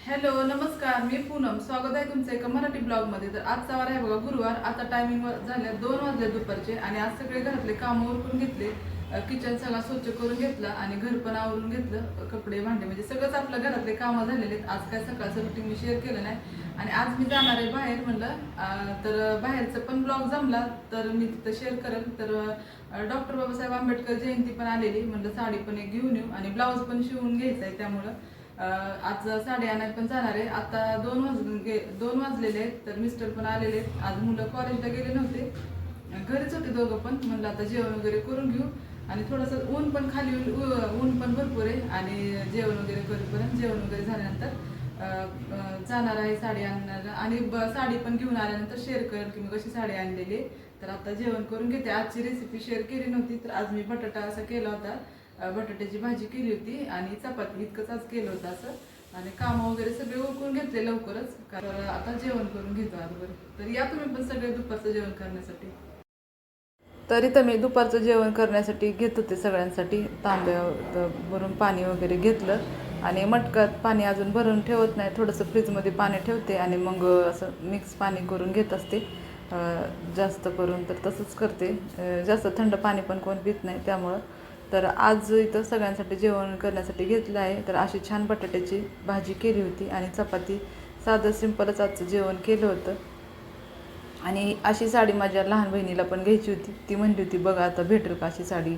Hello नमस्कार मी पूनम. स्वागत आहे तुमचं एका मराठी ब्लॉगमध्ये. तर आजचा वार आहे बघा गुरुवार. आता टायमिंग झाल्या दोन वाजले दुपारचे आणि आज सगळे घरातले कामं उरकून घेतले. किचन सगळा स्वच्छ करून घेतला आणि घर पण आवरून घेतलं. कपडे भांडे म्हणजे सगळंच आपल्या घरातले कामं झालेले आहेत. आज काय सकाळचं रुटीन मी शेअर केलं नाही. आणि आज मी जाणार आहे बाहेर म्हणलं तर बाहेरचं पण ब्लॉग जमला तर मी तिथं शेअर करेन तर डॉक्टर बाबासाहेब आंबेडकर जयंती पण आलेली. म्हणलं साडी पण एक घेऊन येऊ आणि ब्लाऊज पण शिवून घ्यायचा आहे त्यामुळं. आज साडी आणायला पण जाणार आहे. आता दोन वाज गे दोन वाजलेले आहेत तर मिस्टर पण आलेले आहेत. आज मुलं कॉलेजला गेले नव्हते. घरीच होते दोघं पण. म्हणलं आता जेवण वगैरे करून घेऊ. आणि थोडंसं ऊन पण खाली उ- ऊन पण भरपूर आहे. आणि जेवण वगैरे करूपर्यंत जेवण वगैरे झाल्यानंतर जाणार आहे साडी आणणार आणि ब- साडी पण घेऊन आल्यानंतर शेअर करेल की मी कशी साडी आणलेली तर आता जेवण करून घेते. आजची रेसिपी शेअर केली नव्हती. तर आज मी बटाटा असा केला होता. बटाट्याची भाजी केली होती आणि चपाती इतकंच आज केलं होतं असं. आणि कामं वगैरे सगळे उकळून घेतले लवकरच. कारण आता जेवण करून घेतो अगोदर तर या तुम्ही पण सगळे दुपारचं जेवण करण्यासाठी. तरी तर मी दुपारचं जेवण करण्यासाठी घेत होते सगळ्यांसाठी. तांब्या भरून पाणी वगैरे घेतलं. आणि मटकात पाणी अजून भरून ठेवत नाही. थोडंसं फ्रीजमध्ये पाणी ठेवते आणि मग असं मिक्स पाणी करून घेत असते. जास्त करून तर तसंच करते. जास्त थंड पाणी पण कोण पित नाही. त्यामुळं तर आज इथं सगळ्यांसाठी जेवण करण्यासाठी घेतलं आहे तर अशी छान बटाट्याची भाजी केली होती आणि चपाती साधं सिंपलच आजचं जेवण केलं होतं. आणि अशी साडी माझ्या लहान बहिणीला पण घ्यायची होती. ती म्हणली होती बघा आता भेटेल का अशी साडी?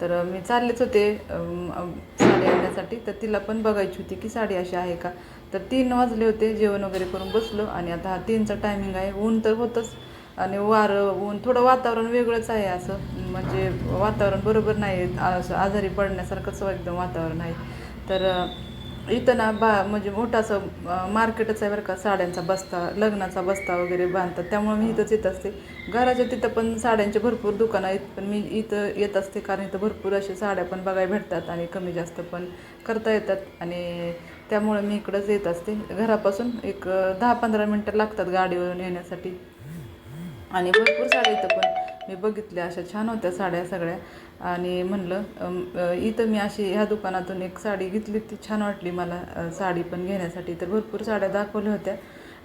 तर मी चाललेच होते साडी आणण्यासाठी. तर तिला पण बघायची होती की साडी अशी आहे का? तर तीन वाजले होते जेवण वगैरे करून बसलो आणि आता हा तीनचा टायमिंग आहे. ऊन तर होतंच आणि वारं ऊन थोडं वातावरण वेगळंच आहे असं. म्हणजे वातावरण बरोबर नाही असं आजारी पडण्यासारखंच एकदम वातावरण आहे. तर इथं ना बा म्हणजे मोठं मार्केटच आहे बरं का साड्यांचा बस्ता लग्नाचा बस्ता वगैरे बांधतात. त्यामुळे मी इथंच येत असते. घराच्या तिथं पण साड्यांचे भरपूर दुकानं आहेत पण मी इथं येत असते कारण इथं भरपूर असे साड्या पण बघायला भेटतात आणि कमी जास्त पण करता येतात. आणि त्यामुळे मी इकडंच येत असते. घरापासून एक दहा पंधरा मिनटं लागतात गाडीवरून येण्यासाठी. आणि भरपूर साड्या इथं पण. मी बघितल्या अशा छान होत्या साड्या सगळ्या. आणि म्हणलं इथं मी अशी ह्या दुकानातून एक साडी घेतली ती छान वाटली मला साडी पण घेण्यासाठी. तर भरपूर साड्या दाखवल्या होत्या.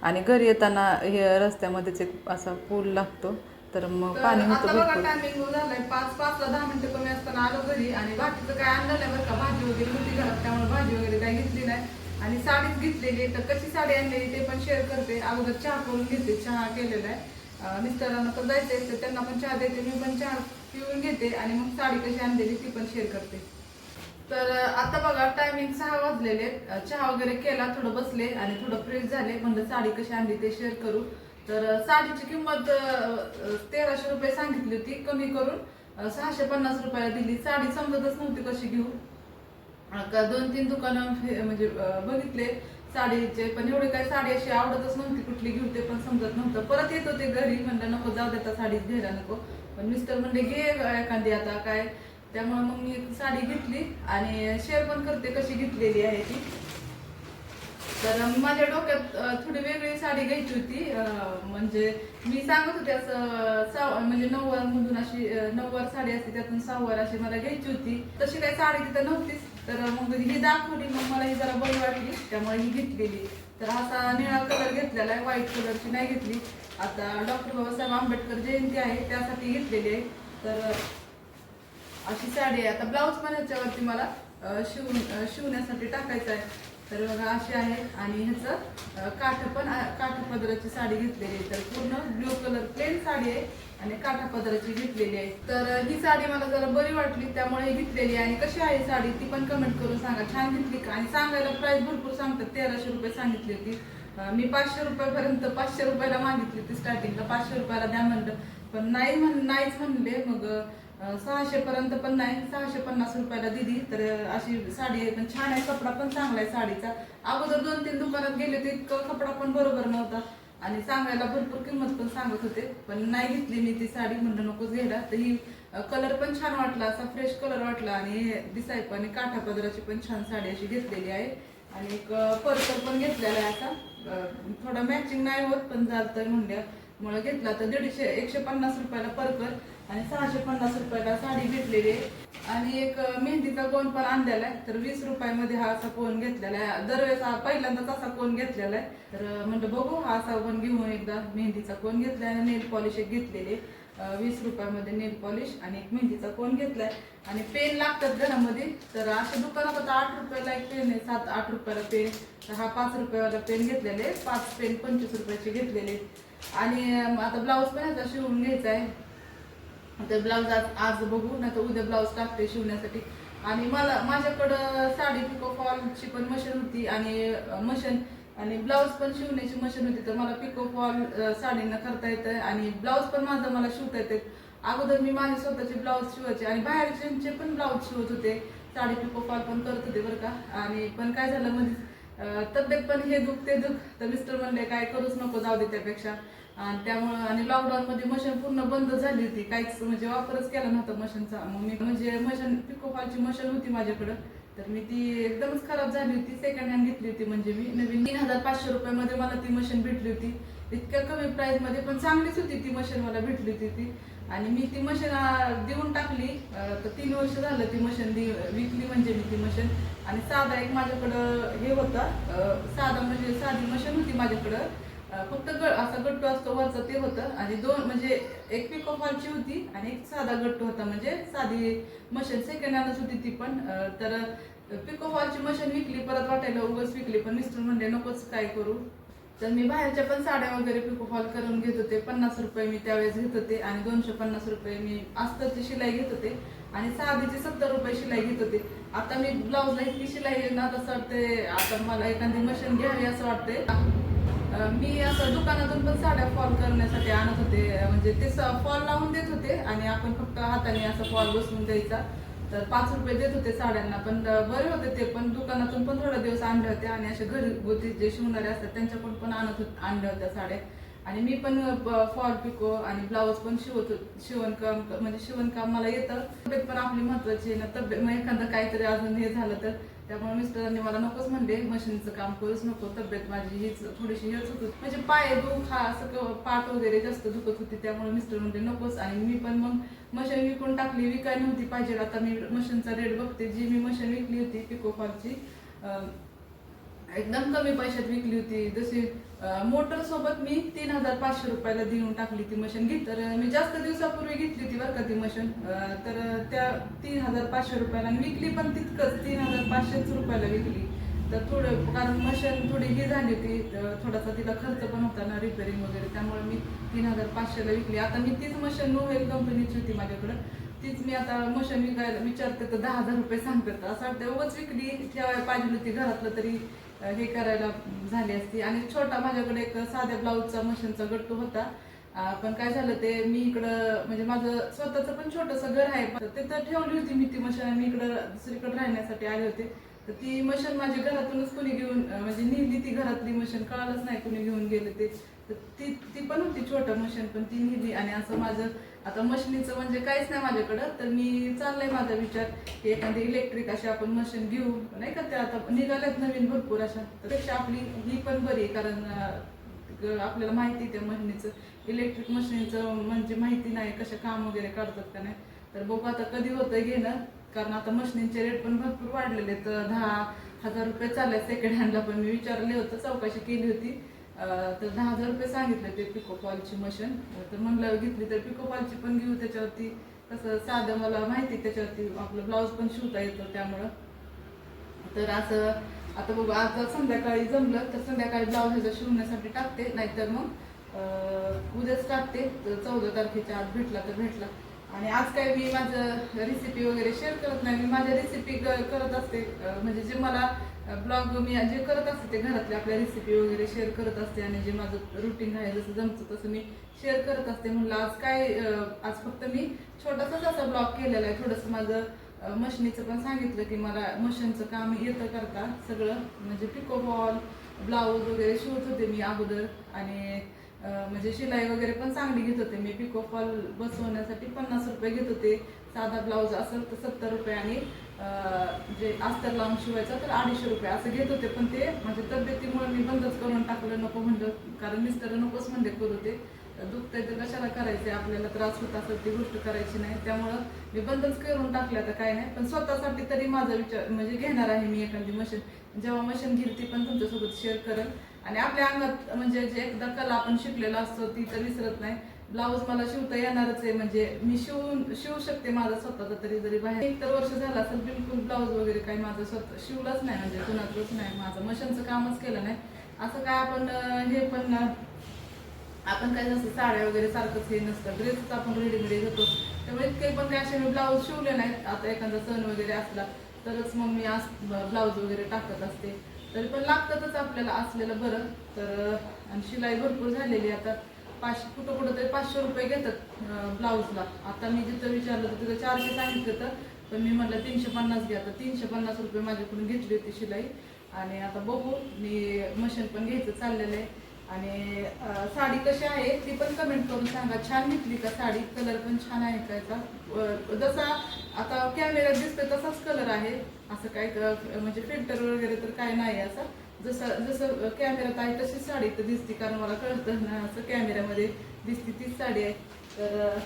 आणि घरी येताना हे रस्त्यामध्येच एक असा पूल लागतो. तर मग पाणी होतं भरपूर. टायमिंग झालाय. पाच पाचला दहा मिनिटं कमी असताना आलो घरी आणि बाकीचं काय आणलं नाही बरं का. भाजी वगैरे होती घरात त्यामुळे भाजी वगैरे काही घेतली नाही. आणि साडीच घेतलेली. तर कशी साडी आणलेली ते पण शेअर करते. अगोदर चहा करून घेते. चहा केलेला आहे. मिस्टरांना तर जायचं तर त्यांना पण चहा देते. मी पण चहा पिऊन घेते आणि मग साडी कशी आणलेली ती पण शेअर करते. तर आता बघा टायमिंग सहा वाजलेले चहा वगैरे केला थोडं बसले आणि थोडं फ्रेश झाले. म्हणलं साडी कशी आणली ते शेअर करू. तर साडीची किंमत तेराशे रुपये सांगितली होती कमी करून. सहाशे पन्नास रुपयाला दिली. साडी समजतच नव्हती कशी घेऊ. दोन तीन दुकानं म्हणजे बघितले. साडीचे पण एवढे काही साडी अशी आवडतच नव्हती कुठली घेऊ ते पण समजत नव्हतं. परत येत होते घरी म्हणलं नको जाऊ देता साडीच घ्यायला नको. पण मिस्टर म्हणले घे एखादी आता काय. त्यामुळे मग मी साडी घेतली आणि शेअर पण करते कशी घेतलेली आहे ती. तर माझ्या डोक्यात थोडी वेगळी साडी घ्यायची होती. म्हणजे मी सांगत होते असं सहा म्हणजे नऊवार मधून अशी नऊवार साडी असते त्यातून सहावार अशी मला घ्यायची होती. तशी काही साडी तिथं नव्हतीच. तर मग ही दाखवली मग मला ही जरा बरी वाटली त्यामुळे ही घेतलेली. तर असा निळा कलर घेतलेला आहे व्हाईट कलरची नाही घेतली. आता डॉक्टर बाबासाहेब आंबेडकर जयंती आहे त्यासाठी घेतलेली आहे. तर अशी साडी आहे. आता ब्लाऊज पण ह्याच्यावरती मला शिवून शिवण्यासाठी टाकायचं आहे. तर बघा अशी आहे. आणि ह्याचं काठ पण काठ पदराची साडी घेतलेली आहे. तर पूर्ण ब्ल्यू कलर प्लेन साडी आहे. आणि काठा पदराची घेतलेली आहे. तर ही साडी मला जरा बरी वाटली त्यामुळे घेतलेली आहे. आणि कशी आहे साडी ती पण कमेंट करून सांगा. छान घेतली का? आणि सांगायला प्राइस भरपूर सांगतात. तेराशे रुपये सांगितली होती. मी पाचशे रुपयापर्यंत पाचशे रुपयाला मागितली होती स्टार्टिंगला पाचशे रुपयाला द्या म्हणलं. पण नाही म्हण नाहीच म्हणले. मग सहाशे पर्यंत पण नाही. सहाशे पन्नास रुपयाला दिली. तर अशी साडी आहे. पण छान आहे. कपडा पण चांगला आहे साडीचा. अगोदर दोन तीन दुकानात गेले होते. इतकं कपडा पण बरोबर नव्हता. आणि सांगायला भरपूर किंमत पण सांगत होते पण नाही घेतली मी ती साडी म्हणलं नकोच घ्यायला. तर ही कलर पण छान वाटला असा फ्रेश कलर वाटला आणि दिसाय पण आणि काठा पदराची पण छान साडी अशी घेतलेली आहे. आणि एक पर्सल पण घेतलेला आहे असा. थोडा मॅचिंग नाही होत पण जात तर म्हणल्या मुळे घेतला तर दीडशे एकशे पन्नास रुपयाला परकर आणि सहाशे पन्नास रुपयाला साडी घेतलेली आहे. आणि एक मेहंदीचा कोण पण आणलेला आहे तर वीस रुपयामध्ये हा असा कोण घेतलेला आहे. दरवेळेस हा पहिल्यांदाच असा कोण घेतलेला आहे. तर म्हणलं बघू हा असा पण घेऊन एकदा मेहंदीचा कोण घेतलाय आणि नेल पॉलिश एक घेतलेली वीस रुपयामध्ये नेल पॉलिश आणि एक मेहंदीचा कोण घेतलाय आणि पेन लागतात घरामध्ये तर अशा दुकानात आता आठ रुपयाला एक पेन आहे सात आठ रुपयाला पेन. तर हा पाच रुपयाला पेन घेतलेले पाच पेन पंचवीस रुपयाचे घेतलेले आणि आता ब्लाऊज पण ह्याचा शिवून घ्यायचा आहे तर ब्लाऊज आज आज बघू नाही तर उद्या ब्लाऊज टाकते शिवण्यासाठी. आणि मला माझ्याकडं साडी पिको फॉलची पण मशीन होती आणि मशीन आणि ब्लाऊज पण शिवण्याची मशीन होती तर मला पिको फॉल साडींना करता येतं आणि ब्लाऊज पण माझं मला शिवता येते अगोदर मी माझे स्वतःचे ब्लाऊज शिवायचे आणि बाहेरच्यांचे पण ब्लाऊज शिवत होते. साडी पिको फॉल पण करत होते बरं का. आणि पण काय झालं म्हणजे तब्येत पण हे दुख ते दुख. तर मिस्टर म्हणले काय करूच नको जाऊ दे त्यापेक्षा. आणि त्यामुळं आणि लॉकडाऊन मध्ये मशीन पूर्ण बंद झाली होती. काहीच म्हणजे वापरच केला नव्हता मशीनचा मग मी म्हणजे मशीन पिकोफॉलची मशीन होती माझ्याकडं. तर मी ती एकदमच खराब झाली होती. सेकंड हँड घेतली होती म्हणजे मी. नवीन तीन हजार पाचशे रुपयामध्ये मला ती मशीन भेटली होती. इतक्या कमी प्राइसमध्ये पण चांगलीच होती ती मशीन मला भेटली होती ती. आणि मी ती मशीन देऊन टाकली. तर तीन वर्ष झालं ती मशीन विकली म्हणजे मी ती मशीन आणि साधा एक माझ्याकडं हे होता साधा म्हणजे साधी मशीन होती माझ्याकडं. फक्त ग असा गट्टू असतो वरचा ते होतं. आणि दोन म्हणजे एक पिको फॉलची होती आणि एक साधा गट्टू होता. म्हणजे साधी मशीन सेकंड हँडच होती ती पण. तर पिको फॉलची मशीन विकली परत वाटायला उगाच विकली. पण मिस्टर म्हणले नकोच काय करू? तर मी बाहेरच्या पण साड्या वगैरे पिको फॉल करून घेत होते. पन्नास रुपये मी त्यावेळेस घेत होते. आणि दोनशे पन्नास रुपये मी अस्तरची शिलाई घेत होते. आणि साधीचे सत्तर रुपये शिलाई घेत होते. आता मी ब्लाऊजला इतकी शिलाई ना तसं वाटते आता मला एखादी मशीन घ्यावी असं वाटते मी असं दुकानातून पण साड्या फॉल करण्यासाठी आणत होते. म्हणजे ते फॉल लावून देत होते आणि आपण फक्त हाताने असं फॉल बसवून द्यायचा. तर पाच रुपये देत होते साड्यांना. पण बरे होते ते पण दुकानातून पण थोडा दिवस आणले होते आणि असे घरगुती जे शिवणारे असतात त्यांच्याकडून पण आणत होते आणल्या होत्या साड्या. आणि मी पण फॉल पिको आणि ब्लाऊज पण शिवत शिवणकाम म्हणजे शिवणकाम मला येतं. तब्येत पण आपली महत्वाची आहे ना तब्येत मग एखादं काहीतरी अजून हे झालं तर त्यामुळे मिस्टरांनी मला नकोच म्हणले मशीनचं काम करूच नको तब्येत माझी हीच थोडीशी हेच होत. होती. म्हणजे पाय दुखा हा असं क- पाठ वगैरे जास्त दुखत होती त्यामुळे मिस्टर म्हणले नकोच. आणि मी पण मग मशीन विकून टाकली विकाय नव्हती पाहिजे. आता मी मशीनचा रेट बघते जी मी मशीन विकली होती पिकोफॉलची एकदम कमी पैशात विकली होती. जशी मोटर सोबत मी तीन हजार पाचशे रुपयाला देऊन टाकली ती मशीन घेत तर मी जास्त दिवसापूर्वी घेतली होती बरं का ती मशीन तर त्या तीन हजार पाचशे रुपयाला विकली पण तितकंच तीन हजार पाचशेच रुपयाला विकली. तर थोडं कारण मशीन थोडी ही झाली होती थोडासा तिला खर्च पण होता ना रिपेअरिंग वगैरे. त्यामुळे मी तीन हजार पाचशेला विकली. आता मी तीच मशीन नोवेल कंपनीची होती माझ्याकडं. तीच मी आता मशीन विकायला विचारते तर दहा हजार रुपये सांगतात. असं वाटतं उगाच विकली ठेवायला पाहिजे होती घरातलं तरी. हे करायला झाली असती. आणि छोटा माझ्याकडे एक साध्या ब्लाऊजचा मशीनचा गट्टू होता. पण काय झालं ते मी इकडं म्हणजे माझं स्वतःचं पण छोटंसं घर आहे पण तिथं ठेवली होती मी ती मशीन मी इकडं दुसरीकडे राहण्यासाठी आले होते. तर ती मशीन माझ्या घरातूनच कोणी घेऊन म्हणजे नेली ती घरातली मशीन कळालंच नाही कोणी घेऊन गेले ते. तर ती ती पण होती छोटं मशीन पण ती नेली आणि असं माझं आता मशीनीचं म्हणजे काहीच नाही माझ्याकडं तर मी चाललंय माझा विचार की एखादी इलेक्ट्रिक अशी आपण मशीन घेऊ. नाही का त्या आता निघाल्यात नवीन भरपूर अशा. त्यापेक्षा आपली ही पण बरी आहे कारण आपल्याला माहिती त्या मशीनीचं. इलेक्ट्रिक मशीनचं म्हणजे माहिती नाही कशा काम वगैरे करतात का नाही. तर बघू आता कधी होतं घेणं कारण आता मशिनीचे रेट पण भरपूर वाढलेले आहेत. दहा हजार रुपये चालले सेकंड हँडला पण मी विचारले होतं चौकशी केली होती. तर दहा हजार रुपये सांगितले ते पिकोफॉलची मशीन तर म्हणलं घेतली तर पिकोफॉलची पण घेऊ त्याच्यावरती कसं साधं मला माहिती आहे त्याच्यावरती आपलं ब्लाऊज पण शिवता येतं त्यामुळं. तर असं आता बघू आज संध्याकाळी जमलं तर संध्याकाळी ब्लाऊज ह्याचं शिवण्यासाठी टाकते नाहीतर मग उद्याच टाकते. चौदा तारखेच्या आज भेटला तर भेटला. आणि आज काय मी माझं रेसिपी वगैरे शेअर करत नाही. मी माझ्या रेसिपी करत असते. म्हणजे जे मला ब्लॉग मी जे करत असते ते घरातल्या आपल्या रेसिपी वगैरे शेअर करत असते आणि जे माझं रुटीन आहे जसं जमतं तसं मी शेअर करत असते. म्हणलं आज काय आज फक्त मी छोटासाच असा ब्लॉग केलेला आहे. थोडंसं माझं मशनीचं मशिनीचं पण सांगितलं की मला मशीनचं काम येतं करता सगळं. म्हणजे पिको बॉल ब्लाऊज वगैरे शिवत होते मी अगोदर आणि म्हणजे शिलाई वगैरे पण चांगली घेत होते. मी पिको फॉल बसवण्यासाठी पन्नास रुपये घेत होते. साधा ब्लाऊज असेल तर सत्तर रुपये आणि जे अस्तर लावून शिवायचं तर अडीचशे रुपये असं घेत होते पण ते माझ्या तब्येतीमुळे मी बंदच करून टाकलं नको म्हणलं कारण मिस्टर नकोच म्हणले करू ते. दुखतंय तर कशाला करायचे आपल्याला त्रास होत असेल ती गोष्ट करायची नाही. त्यामुळं मी बंदच करून टाकलं तर काय नाही. पण स्वतःसाठी तरी माझा विचार म्हणजे घेणार आहे मी एखादी मशीन. जेव्हा मशीन घेईल ती पण तुमच्यासोबत शेअर करेल. आणि आपल्या अंगात म्हणजे जे एकदा कला आपण शिकलेला असतो ती तर विसरत नाही. ब्लाऊज मला शिवता येणारच आहे. म्हणजे मी शिवून शिवू शकते माझा स्वतःचा तरी जरी बाहेर. एक तर वर्ष झालं असेल बिलकुल ब्लाऊज वगैरे काही माझं स्वतः शिवलंच नाही. म्हणजे कुणाचंच नाही. माझं मशीनचं कामच केलं नाही. असं काय आपण हे पण आपण काय जसं साड्या वगैरे सारखंच हे नसतं. ड्रेसच आपण रेडीमेड घेतो. त्यामुळे इतके पण काय असे मी ब्लाऊज शिवले नाहीत. आता एखादा सण वगैरे असला तरच मग मी आज ब्लाऊज वगैरे टाकत असते. तरी पण लागतातच आपल्याला असलेलं बरं. तर आणि शिलाई भरपूर झालेली आहे आता. पाचशे कुठं कुठं तरी पाचशे रुपये घेतात ब्लाऊजला. आता मी जिथं विचारलं तर तिथं चारशे सांगितलं तर पण मी म्हटलं तीनशे पन्नास घ्या. तर तीनशे पन्नास रुपये माझ्याकडून घेतली होती शिलाई. आणि आता बघू मी मशीन पण घ्यायचं चाललेलं आहे. आणि साडी कशी आहे ती पण कमेंट करून सांगा. छान घेतली का साडी? कलर पण छान आहे का याचा? जसा आता कॅमेऱ्यात दिसतोय तसाच कलर आहे. असं काय म्हणजे फिल्टर वगैरे तर काय नाही असं. जसं जसं कॅमेरा आहे तशीच साडी तर दिसते कारण मला कळतं ना असं कॅमेऱ्यामध्ये दिसते तीच साडी आहे. तर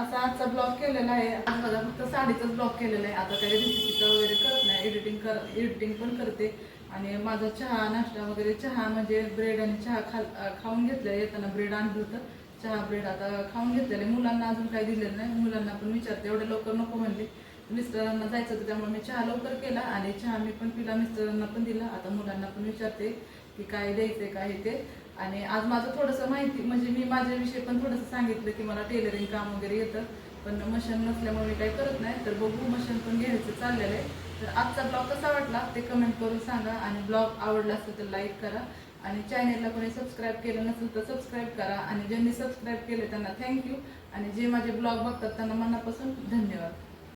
असा आजचा ब्लॉग केलेला आहे. आज फक्त साडीचाच ब्लॉग केलेला आहे. आता काही रेसिपीचा वगैरे करत नाही एडिटिंग कर एडिटिंग पण करते. आणि माझा चहा नाश्ता वगैरे चहा म्हणजे ब्रेड आणि चहा खा खाऊन घेतलेला. येताना ब्रेड आणलं होतं. चहा ब्रेड आता खाऊन घेतलेले मुलांना अजून काही दिलेलं नाही. मुलांना पण विचारते. एवढे लवकर नको म्हणले. मिस्टरांना जायचं होतं त्यामुळे मी चहा लवकर केला आणि चहा मी पण पिला मिस्टरांना पण दिला. आता मुलांना पण विचारते की काय द्यायचंय काय हे ते. आणि आज माझं थोडंसं माहिती म्हणजे मी माझ्याविषयी पण थोडंसं सांगितलं की मला टेलरिंग काम वगैरे येतं. पण मशीन नसल्यामुळे मी काही करत नाही. तर बघू मशीन पण घ्यायचं चाललेलं आहे. तर आजचा ब्लॉग कसा वाटला ते कमेंट करून सांगा आणि ब्लॉग आवडला असेल तर लाईक करा. आणि चॅनेलला कोणी सबस्क्राईब केलं नसेल तर सबस्क्राईब करा. आणि ज्यांनी सबस्क्राईब केले त्यांना थँक्यू आणि जे माझे ब्लॉग बघतात त्यांना मनापासून धन्यवाद.